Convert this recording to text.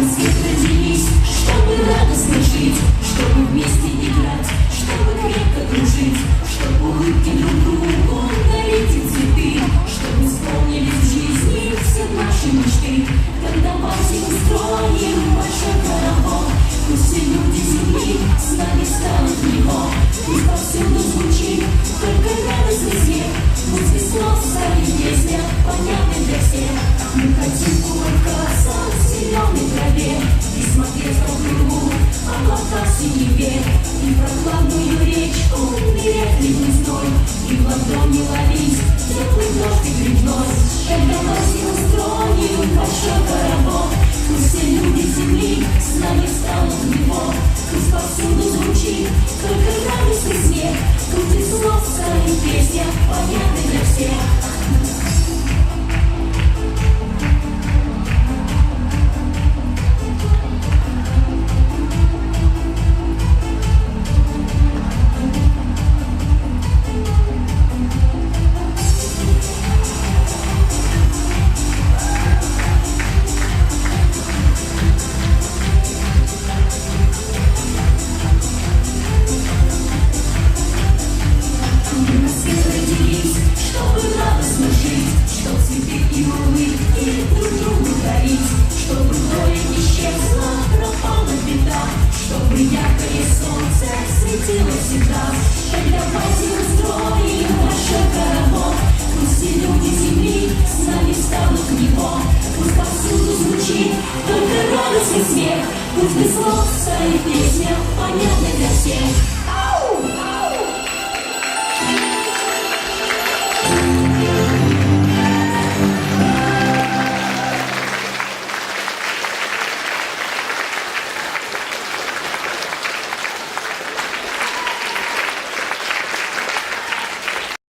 свет чтобы радостно жить, чтобы вместе играть, чтобы крепко дружить, чтобы улыбки друг другу дарить цветы, чтобы исполнились жизни все наши мечты. Когда давайте устроим большой караван, пусть все люди земли станут в пусть повсюду звучит только радостный смех, пусть весло стали песня, понятны для всех. Мы хотим в зеленой траве И смотреть друг другу облака в синеве И прохладную речку нырять ледяной. И в ладони ловить теплый дождь и грибной. Когда давайте устроим большой коробок Пусть все люди земли с нами станут в него. Пусть повсюду звучит только радостный смех. Пусть и слов станет песня, понятной для всех звучит только радостный смех, Пусть без слов станет песня, понятной для всех.